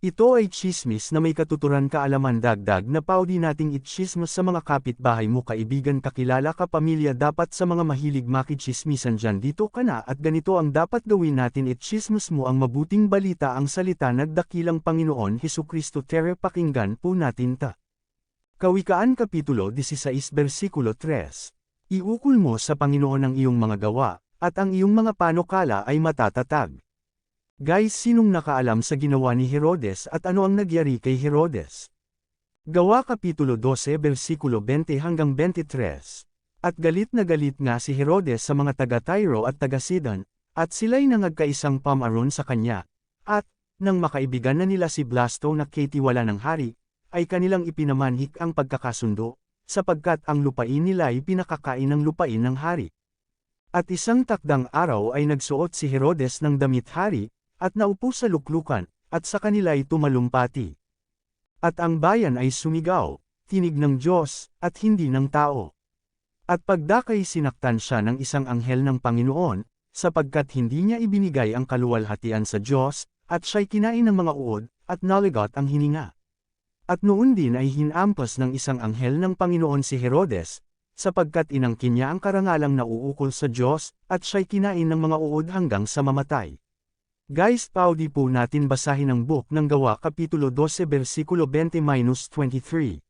Ito ay chismis na may katuturan kaalaman dagdag na paudi nating itchismis sa mga kapitbahay mo kaibigan kakilala ka pamilya dapat sa mga mahilig makichismisan dyan dito ka na at ganito ang dapat gawin natin itchismis mo ang mabuting balita ang salita nagdakilang Panginoon Hesu Kristo tere pakinggan po natin ta. Kawikaan Kapitulo 16 Versikulo 3 Iukol mo sa Panginoon ang iyong mga gawa, at ang iyong mga panukala ay matatatag. Guys sinong nakaalam sa ginawa ni Herodes at ano ang nagyari kay Herodes? Gawa Kapitulo 12 versikulo 20 hanggang 23. At galit na galit nga si Herodes sa mga taga Tyro at taga Sidon, at sila'y nangagkaisang pamaron sa kanya. At, nang makaibigan na nila si Blasto na katiwala ng hari, ay kanilang ipinamanhik ang pagkakasundo, sapagkat ang lupain nila ay pinakakain ng lupain ng hari. At isang takdang araw ay nagsuot si Herodes ng damit hari, at naupo sa luklukan, at sa kanila ay tumalumpati. At ang bayan ay sumigaw, tinig ng Diyos, at hindi ng tao. At pagdakay sinaktan siya ng isang anghel ng Panginoon, sapagkat hindi niya ibinigay ang kaluwalhatian sa Diyos, at siya'y kinain ng mga uod, at naligot ang hininga. At noon din ay hinampas ng isang anghel ng Panginoon si Herodes, sapagkat inangkin niya ang karangalang nauukol sa Diyos, at siya'y kinain ng mga uod hanggang sa mamatay. Guys paudi po natin basahin ang book ng gawa Kapitulo 12 versikulo 20-23.